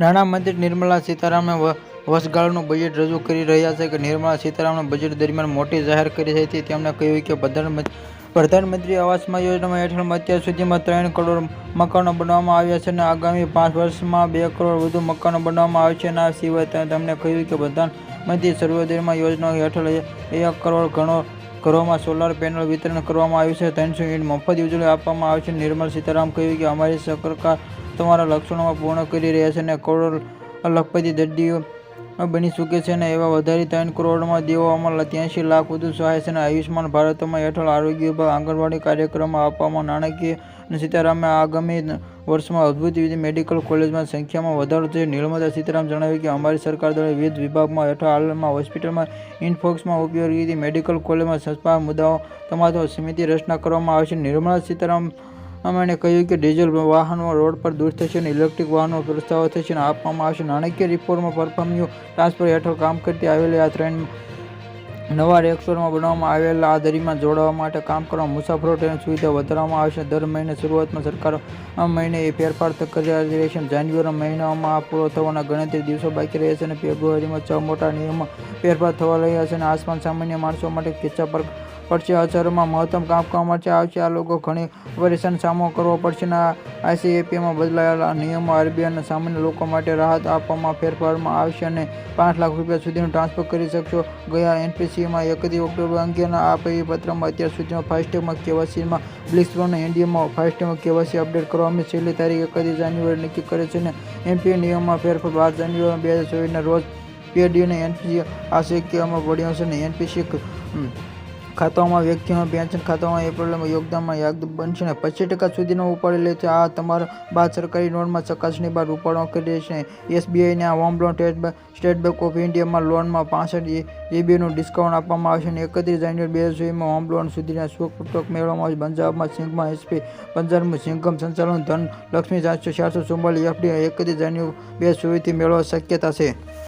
નાણામંત્રી નિર્મલા સીતારામને વ- વર્ષગાળાનું બજેટ રજૂ કરી રહ્યા છે કે નિર્મલા સીતારામણે બજેટ દરમિયાન મોટી જાહેર કરી હતી તેમણે કહ્યું કે પ્રધાનમંત્રી પ્રધાનમંત્રી આવાસમાં યોજનામાં હેઠળ અત્યાર સુધીમાં ત્રણ કરોડ મકાનો બનાવવામાં આવ્યા છે અને આગામી પાંચ વર્ષમાં બે કરોડ વધુ મકાનો બનાવવામાં આવશે અને આ સિવાય તેમણે કહ્યું કે પ્રધાનમંત્રી સર્વોદયમાં યોજના હેઠળ એક કરોડ ઘણો ઘરોમાં સોલાર પેનલ વિતરણ કરવામાં આવ્યું છે. ત્રણસો યુનિટ મફત વીજળી આપવામાં આવશે નિર્મલ સીતારામ કહ્યું કે અમારી સરકાર તમારા લક્ષણોમાં પૂર્ણ કરી રહ્યા છે અને કરોડ લખપતિ દર્દીઓ બની ચૂકે છે અને એવા વધારે ત્રણ કરોડમાં દેવામાં ત્યાંસી લાખ વધુ સહાય છે અને આયુષ્માન ભારતમાં હેઠળ આરોગ્ય વિભાગ આંગણવાડી કાર્યક્રમમાં આપવામાં નાણાકીય અને સીતારામે આગામી વર્ષમાં અદ્ભુત રીતે મેડિકલ કોલેજમાં સંખ્યામાં વધારો થયો. નિર્મલા સીતારામ જણાવ્યું કે અમારી સરકાર દ્વારા વિવિધ વિભાગમાં હેઠળ હાલમાં હોસ્પિટલમાં ઇન્ફોક્સમાં ઉપયોગી મેડિકલ કોલેજમાં સંસ્થા મુદ્દાઓ તમારો સમિતિ રચના કરવામાં આવે છે નિર્મલા સીતારામ અમને કહ્યું કે ડીઝલ વાહનો રોડ પર દૂર થશે અને ઇલેક્ટ્રિક વાહનો પ્રસ્તાવ થશે અને આપવામાં આવશે નાણાકીય રિપોર્ટમાં પરફોર્મ્યુ ટ્રાન્સફર હેઠળ કામ કરતી આવેલી આ ટ્રેન નવા રેક્સોરમાં બનાવવામાં આવેલા આ દરીમાં જોડાવા માટે કામ કરવા મુસાફરો ટ્રેન સુવિધા વધારવામાં આવશે. દર મહિને શરૂઆતમાં સરકાર આ મહિને એ ફેરફાર કરી રહેશે જાન્યુઆરી મહિનામાં પૂરો થવાના ગણતરી દિવસો બાકી રહ્યા છે અને ફેબ્રુઆરીમાં છ મોટા નિયમો ફેરફાર થવા રહ્યા છે અને આસમાન સામાન્ય માણસો માટે ખીચા પર પડશે. અસરોમાં મહત્તમ કરવા માટે આવશે. આ લોકો ઘણી પરેશાન સામનો કરવો પડશે અને આઈસીએપીમાં બદલાયેલા નિયમો આરબીઆઈના સામાન્ય લોકો માટે રાહત આપવામાં ફેરફારમાં આવશે અને પાંચ લાખ રૂપિયા સુધીનું ટ્રાન્સફર કરી શકશો. ગયા એનપીસીમાં એકત્રીસ ઓક્ટોબર અંગેના આ પરિપત્રમાં અત્યાર સુધીમાં ફાસ્ટેગમાં કેવાસીમાં એનડીએમાં ઇન્ડિયામાં ફાસ્ટેગમાં કેવાસી અપડેટ કરવામાં છેલ્લી તારીખ એકત્રીસ જાન્યુઆરી નક્કી કરે છે અને એનપી નિયમમાં ફેરફાર બાર જાન્યુઆરી બે હજાર ચોવીસના રોજ પીએડી અને એનપીસી આ શક્યમાં પડ્યો છે અને એનપીસી ખાતાઓમાં વ્યક્તિઓના પેન્શન ખાતાઓમાં એપ્રિલમાં યોગદાનમાં યાદ બનશે અને પચીસ ટકા સુધીનો ઉપાડી લે છે. આ તમારા બાદ સરકારી નોટમાં ચકાસણી બાદ ઉપાડો કરી છે. એસબીઆઈના home loan State Bank of ઇન્ડિયામાં લોનમાં પાસઠ જીબીનું ડિસ્કાઉન્ટ આપવામાં આવશે અને એકત્રીસ જાન્યુઆરી બે હજાર ચોવીસમાં હોમ લોન સુધીના સુખ મેળવવામાં આવશે. પંજાબમાં સિંઘમાં એસપી, પંજાબમાં સિંઘમ સંચાલન ધન લક્ષ્મી ચારસો ચારસો ચુમ્માલીસ એફડી એકત્રીસ જાન્યુઆરી બે હજાર મેળવવા શક્યતા છે.